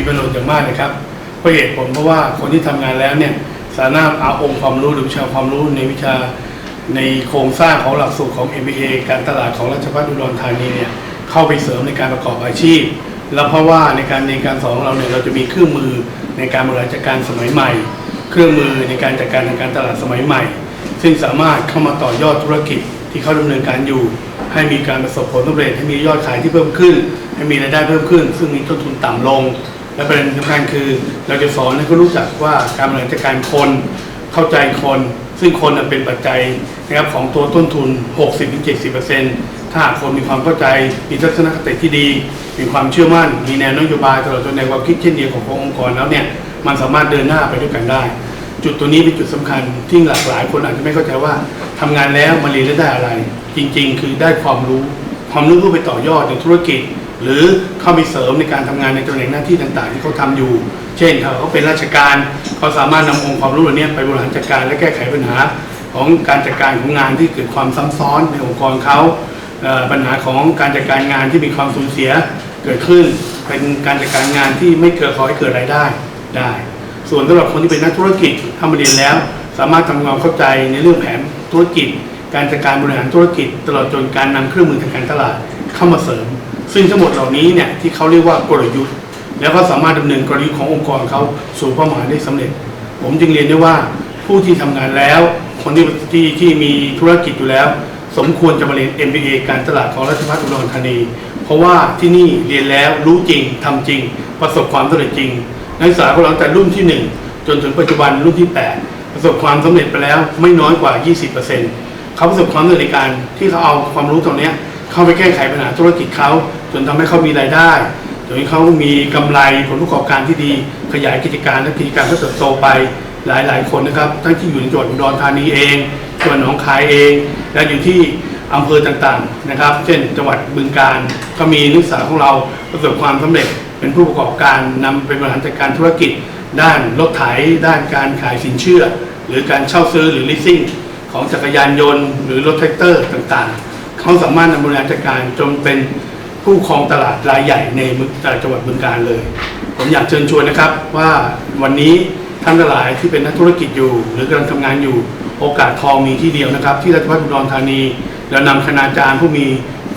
มีประโยชน์อย่างมากเลยครับเพราะเหตุผลเพราะว่าคนที่ทำงานแล้วเนี่ยสามารถเอาองค์ความรู้หรือวิชาความรู้ในวิชาในโครงสร้างของหลักสูตรของ MBA การตลาดของราชภัฏอุดรธานีเนี่ยเข้าไปเสริมในการประกอบอาชีพ แล้วเพราะว่าในการเรียนการสอนของเราเนี่ยเราจะมีเครื่องมือในการบริหารจัดการสมัยใหม่ เครื่องมือในการจัดการทางการตลาดสมัยใหม่ ซึ่งสามารถเข้ามาต่อยอดธุรกิจที่เขาดำเนินการอยู่ ให้มีการประสบผลสำเร็จให้มียอดขายที่เพิ่มขึ้น ให้มีรายได้เพิ่มขึ้น ซึ่งมีต้นทุนต่ำลง และประเด็นสำคัญคือเราจะสอนให้เขารู้จักว่าการบริหารจัดการคนเข้าใจคน ซึ่งคนเป็นปัจจัยนะครับของตัวต้นทุน 60-70%ถ้าหากคนมีความเข้าใจมีทัศนคติที่ดี มีความเชื่อมั่น มีแนวนโยบายตลอดจนในความคิดเช่นเดียวขององค์กรแล้วเนี่ยมันสามารถเดินหน้าไปด้วยกันได้ จุดตัวนี้เป็นจุดสำคัญที่หลากหลายคนอาจจะไม่เข้าใจว่าทำงานแล้วมาเรียนแล้วได้อะไร จริง ๆ คือได้ความรู้ ความรู้เพื่อไปต่อยอดในธุรกิจ หรือเข้าไปเสริมในการทำงานในตำแหน่งหน้าที่ต่างๆ ที่เขาทำอยู่ เช่นเขาเป็นราชการเขาสามารถนำองค์ความรู้เหล่านี้ไปบริหารจัดการและแก้ไขปัญหาของการจัดการของงานที่เกิดความซ้ำซ้อนในองค์กรเขาปัญหาของการจัดการงานที่มีความสูญเสียเกิดขึ้น เป็นการจัดการงานที่ไม่เกิดขอให้เกิดรายได้ได้ ส่วนสำหรับคนที่เป็นนักธุรกิจทำมาเรียนแล้ว สามารถทำความเข้าใจในเรื่องแผนธุรกิจ การจัดการบริหารธุรกิจ ตลอดจนการนำเครื่องมือทางการตลาดเข้ามาเสริม ซึ่งทั้งหมดเหล่านี้เนี่ยที่เขาเรียกว่ากลยุทธ์ แล้วก็สามารถดำเนินกลยุทธ์ขององค์กรเขาสู่เป้าหมายได้สำเร็จ ผมจึงเรียนได้ว่าผู้ที่ทำงานแล้ว คนที่ที่ที่มีธุรกิจอยู่แล้ว สมควรจะมาเรียน MBA การตลาดของราชภัฏอุดรธานี เพราะว่าที่นี่เรียนแล้วรู้จริงทำจริง ประสบความสำเร็จจริง นักศึกษาของเราตั้งแต่รุ่นที่ 1 จนถึงปัจจุบันรุ่นที่ 8 ประสบความสำเร็จไปแล้วไม่น้อยกว่า 20%เขาประสบความสำเร็จในการที่เขาเอาความรู้ตรงเนี้ย เข้าไปแก้ไขปัญหาธุรกิจเขาจนทำให้เขามีรายได้จนเขามีกำไรผลประกอบการที่ดี ขยายกิจการและกิจการก็เติบโตไปหลาย ๆ คนนะครับทั้งที่อยู่ในจังหวัดอุดรธานีเองจังหวัดหนองคายเอง และอยู่ที่อำเภอต่างๆนะครับ เช่น จังหวัดบึงกาฬก็มีนักศึกษาของเราประสบความสำเร็จเป็นผู้ประกอบการนำไปบริหารจัดการธุรกิจ ด้านรถไถด้านการขายสินเชื่อ หรือการเช่าซื้อหรือ leasing ของจักรยานยนต์ หรือรถแท็กเตอร์ต่างๆ เขาสามารถนำบริหารจัดการจนเป็นผู้ครองตลาดรายใหญ่ในบึงจังหวัดบึงกาฬเลย ผมอยากเชิญชวนนะครับว่าวันนี้ท่านทั้งหลายที่เป็นนักธุรกิจอยู่ หรือกำลังทำงานอยู่โอกาสทองมีที่เดียวนะครับ ที่ราชภัฏอุดรธานีเรานำคณาจารย์ผู้มี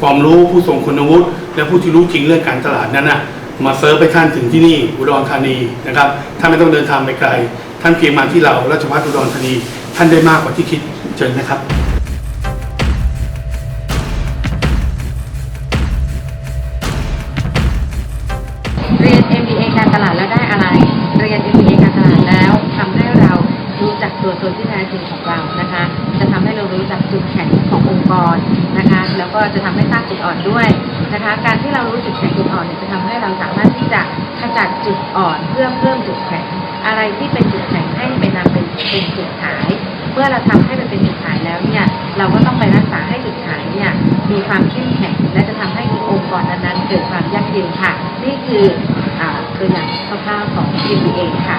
ความรู้ผู้ทรงคุณวุฒิและผู้ที่รู้จริงเรื่องการตลาดนั้นนะมาเซิร์ฟไปท่านถึงที่นี่อุดรธานีนะครับท่านไม่ต้องเดินทางไปไกล ท่านเพียงมาที่เราราชภัฏอุดรธานี ท่านได้มากกว่าที่คิดเชิญนะครับ ตัวตนที่แท้จริงของเรานะคะ จะทำให้เรารู้จักจุดแข็งขององค์กรนะคะ แล้วก็จะทำให้สร้างจุดอ่อนด้วยนะคะ การที่เรารู้จุดแข็งจุดอ่อนเนี่ยจะทำให้เราสามารถที่จะขจัดจุดอ่อนเพื่อเพิ่มจุดแข็งอะไรที่เป็นจุดแข็งให้เป็นนำเป็นเป็นจุดขาย เมื่อเราทำให้มันเป็นจุดขายแล้วเนี่ยเราก็ต้องไปรักษาให้จุดขายเนี่ยมีความเข้มแข็งและจะทำให้องค์กรนั้นๆเกิดความยั่งยืนค่ะ นี่คืออาตัวอย่างคร่าวๆของ MBA ค่ะ